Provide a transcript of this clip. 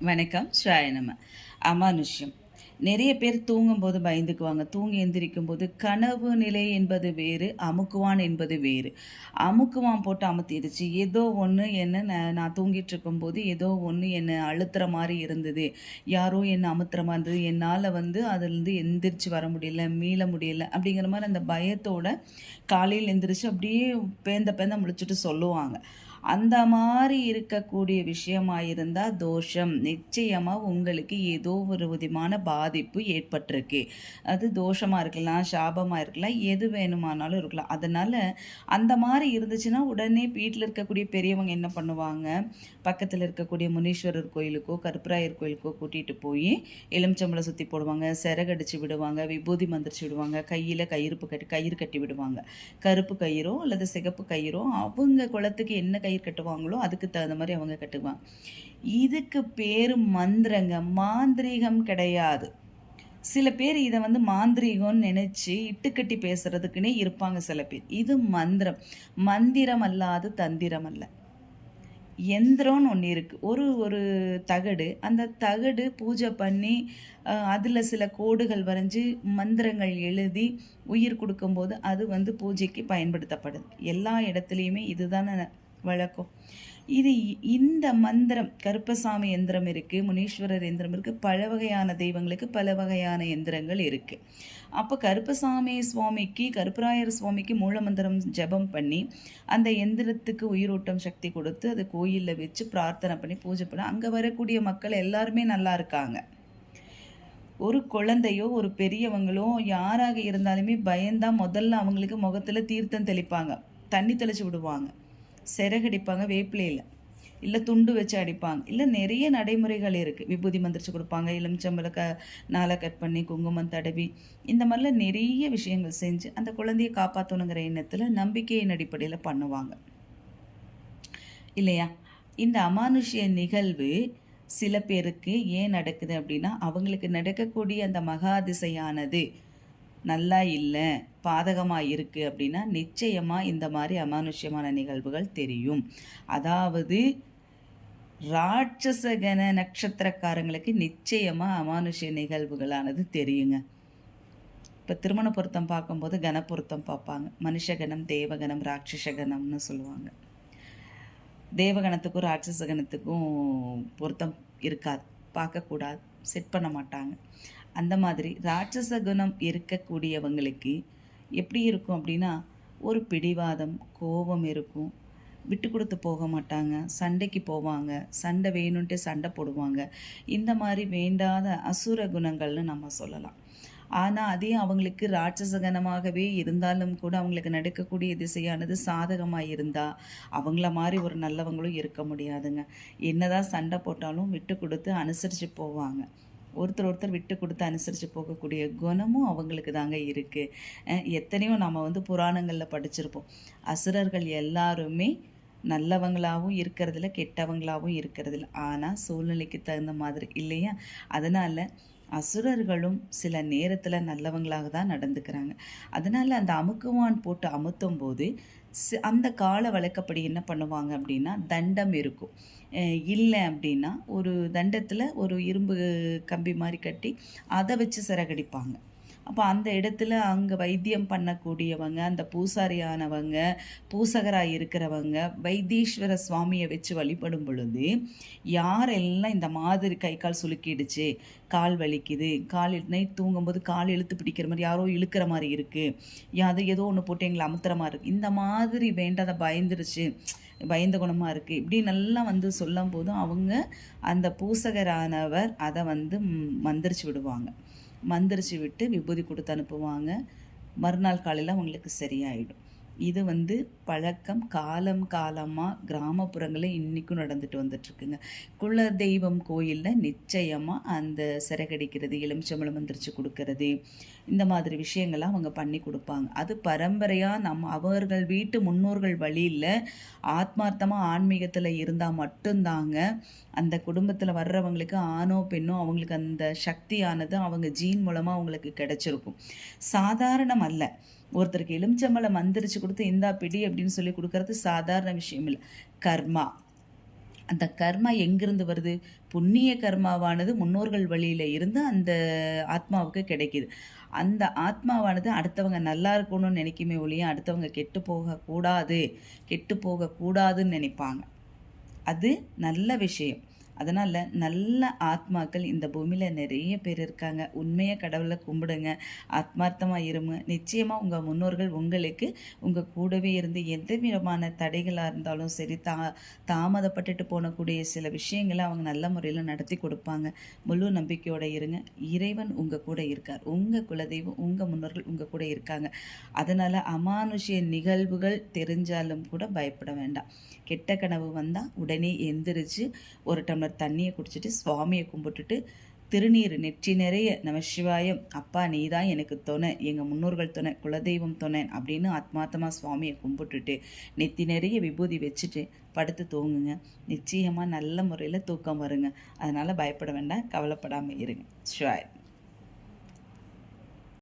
வணக்கம் ஸ்வாய அமானுஷ்யம். நிறைய பேர் தூங்கும்போது பயந்துக்குவாங்க. தூங்கி எந்திரிக்கும் போது கனவு நிலை என்பது வேறு அமுக்குவான் என்பது வேறு. அமுக்குவான் போட்டு அமுத்திடுச்சு ஏதோ ஒன்று என்ன நான் நான் தூங்கிட்டு இருக்கும்போது ஏதோ ஒன்று என்னை அழுத்துற மாதிரி இருந்தது. யாரோ என்னை அமுத்துற மாதிரி இருந்தது. என்னால் வந்து அதுலேருந்து எந்திரிச்சு வர முடியல மீள முடியல அப்படிங்கிற மாதிரி அந்த பயத்தோட காலையில் எந்திரிச்சு அப்படியே பேந்த பேந்த முழிச்சிட்டு சொல்லுவாங்க. அந்த மாதிரி இருக்கக்கூடிய விஷயமா இருந்தால் தோஷம். நிச்சயமாக உங்களுக்கு ஏதோ ஒரு விதமான பாதிப்பு ஏற்பட்டிருக்கு. அது தோஷமாக இருக்கலாம் சாபமாக இருக்கலாம் எது வேணுமானாலும் இருக்கலாம். அதனால் அந்த மாதிரி இருந்துச்சுன்னா உடனே வீட்டில் இருக்கக்கூடிய பெரியவங்க என்ன பண்ணுவாங்க? பக்கத்தில் இருக்கக்கூடிய முனீஸ்வரர் கோயிலுக்கோ கருப்பராயர் கோயிலுக்கோ கூட்டிகிட்டு போய் எலுமிச்சம்பளை சுற்றி போடுவாங்க சிறகடிச்சு விடுவாங்க விபூதி மந்திரிச்சு விடுவாங்க கையில் கயிறுப்பு கட்டி கயிறு கட்டி விடுவாங்க. கருப்பு கயிறோ அல்லது சிகப்பு கயிறோ அவங்க குளத்துக்கு என்ன கயிறு கட்டுவாங்களோ அதுக்கு தகுந்த மாதிரி அவங்க கட்டுவாங்க. இதுக்கு பேர் மந்திரங்க. மாந்திரீகம் கிடையாது. சில பேர் இதை வந்து மாந்திரீகம்னு நினச்சி இட்டுக்கட்டி பேசுறதுக்குன்னே இருப்பாங்க சில பேர். இது மந்திரம். மந்திரம் அல்லாது தந்திரம் அல்ல. எந்திரம்னு ஒன்று இருக்குது ஒரு ஒரு தகடு. அந்த தகடு பூஜை பண்ணி அதில் சில கோடுகள் வரைஞ்சி மந்திரங்கள் எழுதி உயிர் கொடுக்கும்போது அது வந்து பூஜைக்கு பயன்படுத்தப்படுது. எல்லா இடத்துலையுமே இதுதானே வழக்கம். இது இந்த மந்திரம் கருப்பசாமி எந்திரம் இருக்குது முனீஸ்வரர் எந்திரம் இருக்குது பல வகையான தெய்வங்களுக்கு பல வகையான எந்திரங்கள் இருக்குது அப்போ கருப்பசாமி சுவாமிக்கு கருப்பராயர் சுவாமிக்கு மூலமந்திரம் ஜெபம் பண்ணி அந்த எந்திரத்துக்கு உயிரோட்டம் சக்தி கொடுத்து அதை கோயிலில் வச்சு பிரார்த்தனை பண்ணி பூஜை பண்ணி அங்கே வரக்கூடிய மக்கள் எல்லாருமே நல்லா இருக்காங்க. ஒரு குழந்தையோ ஒரு பெரியவங்களோ யாராக இருந்தாலுமே பயந்தா முதல்ல அவங்களுக்கு முகத்தில் தீர்த்தம் தெளிப்பாங்க. தண்ணி தெளிச்சு விடுவாங்க. சிறகடிப்பாங்க வேப்பிலையில் இல்லை. துண்டு வச்சு அடிப்பாங்க. இல்லை நிறைய நடைமுறைகள் இருக்குது விபூதி மந்திரிச்சு கொடுப்பாங்க எலுமிச்சம்பளை க நாளை கட் பண்ணி குங்குமம் தடவி இந்த மாதிரிலாம் நிறைய விஷயங்கள் செஞ்சு அந்த குழந்தையை காப்பாற்றணுங்கிற எண்ணத்தில் நம்பிக்கையின் அடிப்படையில் பண்ணுவாங்க. இல்லையா? இந்த அமானுஷ்ய நிகழ்வு சில பேருக்கு ஏன் நடக்குது அப்படின்னா அவங்களுக்கு நடக்கக்கூடிய அந்த மகாதிசையானது நல்லா இல்லை பாதகமாக இருக்குது அப்படின்னா நிச்சயமாக இந்த மாதிரி அமானுஷ்யமான நிகழ்வுகள் தெரியும். அதாவது ராட்சசகன நட்சத்திரக்காரங்களுக்கு நிச்சயமாக அமானுஷ்ய நிகழ்வுகளானது தெரியுங்க. இப்போ திருமண பொருத்தம் பார்க்கும்போது கனப்பொருத்தம் பார்ப்பாங்க. மனுஷகணம் தேவகணம் ராட்சசகணம்னு சொல்லுவாங்க. தேவகணத்துக்கும் ராட்சசகணத்துக்கும் பொருத்தம் இருக்காது. பார்க்கக்கூடாது. செட் பண்ண மாட்டாங்க. அந்த மாதிரி ராட்சச குணம் இருக்கக்கூடியவங்களுக்கு எப்படி இருக்கும் அப்படின்னா ஒரு பிடிவாதம் கோபம் இருக்கும். விட்டு கொடுத்து போக மாட்டாங்க சண்டைக்கு போவாங்க சண்டை வேணும்ன்ட்டு சண்டை போடுவாங்க. இந்த மாதிரி வேண்டாத அசுர குணங்கள்னு நம்ம சொல்லலாம். ஆனால் அதே அவங்களுக்கு ராட்சசகனமாகவே இருந்தாலும் கூட அவங்களுக்கு நடக்கக்கூடிய திசையானது சாதகமாக இருந்தால் அவங்கள மாதிரி ஒரு நல்லவங்களும் இருக்க முடியாதுங்க. என்னதான் சண்டை போட்டாலும் விட்டு கொடுத்து அனுசரித்து போவாங்க. ஒருத்தர் ஒருத்தர் விட்டு கொடுத்து அனுசரித்து போகக்கூடிய குணமும் அவங்களுக்கு தாங்க இருக்குது எத்தனையோ நம்ம வந்து புராணங்களில் படிச்சிருப்போம். அசுரர்கள் எல்லாருமே நல்லவங்களாகவும் இருக்கிறதில்ல கெட்டவங்களாகவும் இருக்கிறதில்ல. ஆனால் சூழ்நிலைக்கு தகுந்த மாதிரி இல்லையா? அதனால் அசுரர்களும் சில நேரத்தில் நல்லவங்களாக தான் நடந்துக்கிறாங்க. அதனால் அந்த அமுக்குவான் போட்டு அமுத்தும் போது அந்த கால வழக்கப்படி என்ன பண்ணுவாங்க அப்படின்னா தண்டம் இருக்கும். இல்லை அப்படின்னா ஒரு தண்டத்தில் ஒரு இரும்பு கம்பி மாதிரி கட்டி அதை வச்சு சிறகடிப்பாங்க. அப்போ அந்த இடத்துல அங்கே வைத்தியம் பண்ணக்கூடியவங்க அந்த பூசாரியானவங்க பூசகராக இருக்கிறவங்க வைத்தீஸ்வர சுவாமியை வச்சு வழிபடும் பொழுது யாரெல்லாம் இந்த மாதிரி கை கால் சுலுக்கிடுச்சு கால் வலிக்குது கால் நைட் தூங்கும்போது கால் இழுத்து பிடிக்கிற மாதிரி யாரோ இழுக்கிற மாதிரி இருக்குது அது ஏதோ ஒன்று போட்டு எங்களை அமுத்துற மாதிரி இருக்குது இந்த மாதிரி வேண்டாத பயந்துருச்சு பயந்த குணமாக இருக்குது இப்படி நல்லா வந்து சொல்லும் போதும் அவங்க அந்த பூசகரானவர் அதை வந்து மந்திரிச்சு விடுவாங்க. மந்திரிச்சு விட்டு விபூதி கொடுத்து அனுப்புவாங்க. மறுநாள் காலையில் அவங்களுக்கு சரியாயிடும். இது வந்து பழக்கம் காலம் காலமாக கிராமப்புறங்களில் இன்றைக்கும் நடந்துட்டு வந்துட்டுருக்குங்க குல தெய்வம் கோயிலில் நிச்சயமாக அந்த சிறகடிக்கிறது எலுமிச்சம்பழம் மந்திரிச்சு கொடுக்கறது இந்த மாதிரி விஷயங்கள்லாம் அவங்க பண்ணி கொடுப்பாங்க. அது பரம்பரையாக நம்ம அவர்கள் வீட்டு முன்னோர்கள் வழியில் ஆத்மார்த்தமாக ஆன்மீகத்தில் இருந்தால் மட்டும்தாங்க அந்த குடும்பத்தில் வர்றவங்களுக்கு ஆணோ பெண்ணோ அவங்களுக்கு அந்த சக்தியானது அவங்க ஜீன் மூலமாக அவங்களுக்கு கிடைச்சிருக்கும். சாதாரணம் அல்ல. ஒருத்தருக்கு எலுமிச்சம்பழம் மந்திரிச்சு கொடுத்து இந்தா பிடி அப்படின்னு சொல்லி கொடுக்கறது சாதாரண விஷயம் இல்லை. கர்மா. அந்த கர்மா எங்கிருந்து வருது? புண்ணிய கர்மாவானது முன்னோர்கள் வழியில் இருந்து அந்த ஆத்மாவுக்கு கிடைக்கிது. அந்த ஆத்மாவானது அடுத்தவங்க நல்லா இருக்கணும்னு நினைக்குமே ஒழிய அடுத்தவங்க கெட்டு போகக்கூடாது கெட்டு போகக்கூடாதுன்னு நினைப்பாங்க. அது நல்ல விஷயம். அதனால் நல்ல ஆத்மாக்கள் இந்த பூமியில் நிறைய பேர் இருக்காங்க. உண்மையாக கடவுளை கும்பிடுங்க. ஆத்மார்த்தமாக இருங்க. நிச்சயமாக உங்கள் முன்னோர்கள் உங்களுக்கு உங்கள் கூடவே இருந்து எந்த விதமான தடைகளாக இருந்தாலும் சரி தா தாமதப்பட்டுட்டு போனக்கூடிய சில விஷயங்களை அவங்க நல்ல முறையில் நடத்தி கொடுப்பாங்க. முழு நம்பிக்கையோடு இருங்க. இறைவன் உங்கள் கூட இருக்கார். உங்கள் குலதெய்வம் உங்கள் முன்னோர்கள் உங்கள் கூட இருக்காங்க. அதனால் அமானுஷ்ய நிகழ்வுகள் தெரிஞ்சாலும் கூட பயப்பட வேண்டாம். கெட்ட கனவு வந்தால் உடனே எந்திரிச்சு ஒரு டம்ளர் தண்ணியை குடிச்சிட்டு சுவாமியை கும்பிட்டுட்டு திருநீர் நெற்றி நிறைய நம சிவாயம் அப்பா நீ தான் எனக்கு துணை எங்கள் முன்னோர்கள் துணை குலதெய்வம் துணை அப்படின்னு ஆத்மார்த்தமாக சுவாமியை கும்பிட்டுட்டு நெத்தி நிறைய விபூதி வச்சுட்டு படுத்து தூங்குங்க. நிச்சயமாக நல்ல முறையில் தூக்கம் வருங்க. அதனால் பயப்பட வேண்டாம் கவலைப்படாமல் இருங்க. ஷுவாய்